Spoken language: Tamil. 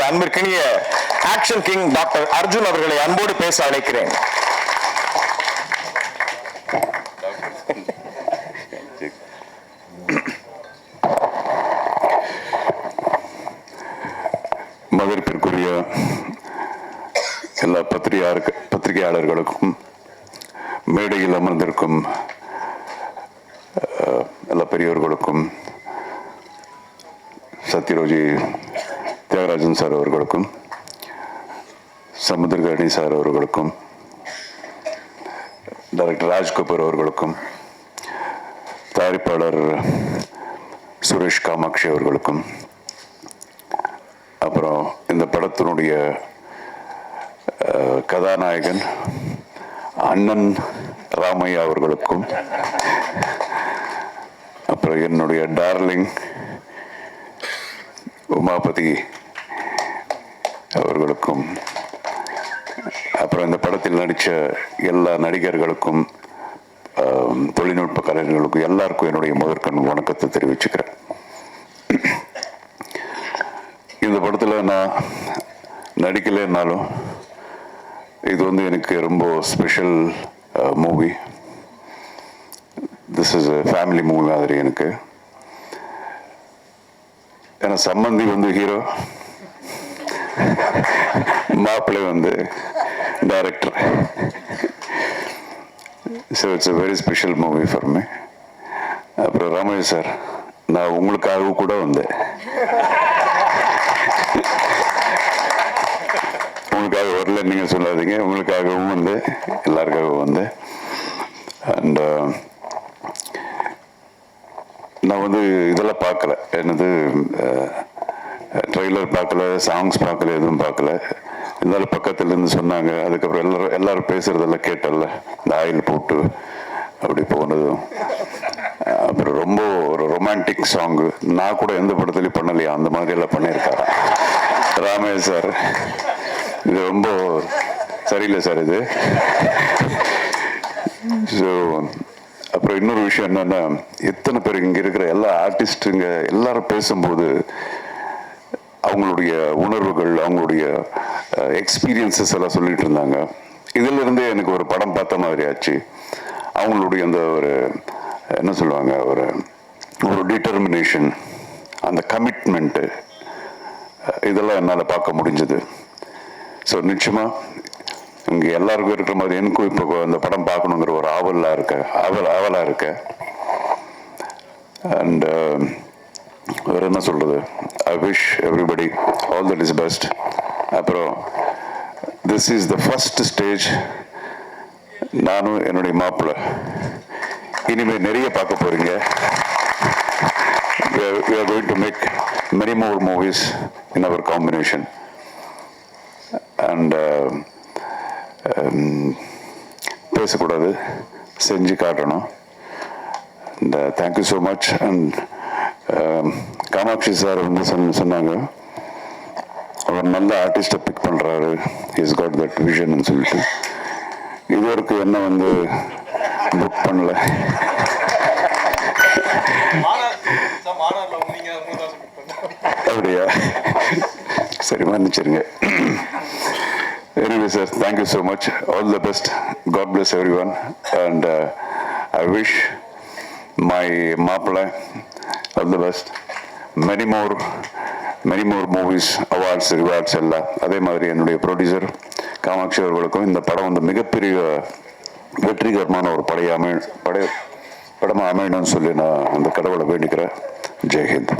எனது அன்பிற்கினிய ஆக்ஷன் கிங் டாக்டர் அர்ஜுன் அவர்களை அன்போடு பேச அழைக்கிறேன். மதிப்பிற்குரிய எல்லா பத்திரிகையாளர் பத்திரிகையாளர்களுக்கும் மேடையில் அமர்ந்திருக்கும் எல்லா பெரியவர்களுக்கும் சத்யரோஜி தியாகராஜன் சார் அவர்களுக்கும் சமுத்திரகரணி சார் அவர்களுக்கும் டைரக்டர் ராஜ் கபூர் அவர்களுக்கும் தயாரிப்பாளர் சுரேஷ் காமாட்சி அவர்களுக்கும் அப்புறம் இந்த படத்தினுடைய கதாநாயகன் அண்ணன் ராமையா அவர்களுக்கும் அப்புறம் என்னுடைய டார்லிங் உமாபதி அவர்களுக்கும் அப்புறம் இந்த படத்தில் நடித்த எல்லா நடிகர்களுக்கும் தொழில்நுட்ப கலைஞர்களுக்கும் எல்லாருக்கும் என்னுடைய முதற்கண் வணக்கத்தை தெரிவிச்சுக்கிறேன். இந்த படத்தில் நான் நடிக்கலைன்னாலும் இது வந்து எனக்கு ரொம்ப special movie this is family movie மாதிரி எனக்கு. ஏன்னா சம்பந்தி வந்து ஹீரோ மாப்பிள்ளை வந்து director so it's a very special movie for me அப்புறம் ராமேஷ் சார் நான் உங்களுக்காக கூட வந்தேன். உங்களுக்காக வரல நீங்கள் சொல்லாதீங்க. உங்களுக்காகவும் வந்து எல்லாருக்காகவும் வந்து அண்ட் uh, நான் வந்து இதெல்லாம் பார்க்கல. என்னது uh, ட்ரெய்லர் பார்க்கல சாங்ஸ் பார்க்கல எதுவும் பார்க்கல. இருந்தாலும் பக்கத்தில் இருந்து சொன்னாங்க. அதுக்கப்புறம் எல்லாரும் எல்லாரும் பேசுறதெல்லாம் கேட்டல இந்த ஆயில் போட்டு அப்படி போனதும். அப்புறம் ரொம்ப ஒரு ரொமான்டிக் சாங் நான் கூட எந்த படத்துலையும் பண்ணலையா? அந்த மாதிரியெல்லாம் பண்ணியிருக்காரு? ராமேஷ் சார் இது ரொம்ப சரியில்லை சார் இது. ஸோ அப்புறம் இன்னொரு விஷயம் என்னென்னா எத்தனை பேர் இங்கே இருக்கிற எல்லா ஆர்டிஸ்ட்டுங்க எல்லாரும் பேசும்போது அவங்களுடைய உணர்வுகள் அவங்களுடைய எக்ஸ்பீரியன்சஸ் எல்லாம் சொல்லிட்டு இருந்தாங்க. இதுல இருந்தே எனக்கு ஒரு படம் பார்த்த மாதிரி ஆச்சு. அவங்களுடைய அந்த ஒரு என்ன சொல்லுவாங்க ஒரு ஒரு டிட்டர்மினேஷன் அந்த கமிட்மெண்ட்டு இதெல்லாம் என்னால் பார்க்க முடிஞ்சது. ஸோ நிச்சயமாக இங்கே எல்லாருக்கும் இருக்கிற மாதிரி எனக்கும் இப்போ அந்த படம் பார்க்கணுங்கிற ஒரு ஆவலாக இருக்க ஆவல் ஆவலாக இருக்க. அண்ட் வேறு என்ன சொல்கிறது I wish everybody all that is best அப்புறம் this is the first stage நானும் என்னுடைய மாப்பிள்ளை இனிமேல் நிறைய பார்க்க போகிறீங்க we are, we are going to make many more movies in our combination. And uh, um, பேசக்கூடாது. செஞ்சு காட்டணும். And thank you so much and Kamakshi sir வந்து சொன்ன சொன்னாங்க. அவர் நல்ல ஆர்டிஸ்ட்டை பிக் பண்ணுறாரு இஸ் காட் தட் விஷன் சொல்லிட்டு. இது வரைக்கும் என்ன வந்து புக் பண்ணல. அப்படியா? சரி மன்னிச்சிருங்க. Anyway sir thank you so much all the best god bless every one and I wish my மாப்பிள்ளை all the best many more many more movies awards rewards எல்லாம். அதே மாதிரி என்னுடைய ப்ரொடியூசர் காமாட்சி அவர்களுக்கும் இந்த படம் வந்து மிகப்பெரிய வெற்றிகரமான ஒரு படையை அமை படை படமாக அமையணும்னு சொல்லி நான் அந்த கடவுளை வேண்டிக்கிறேன். ஜெய்ஹிந்த்.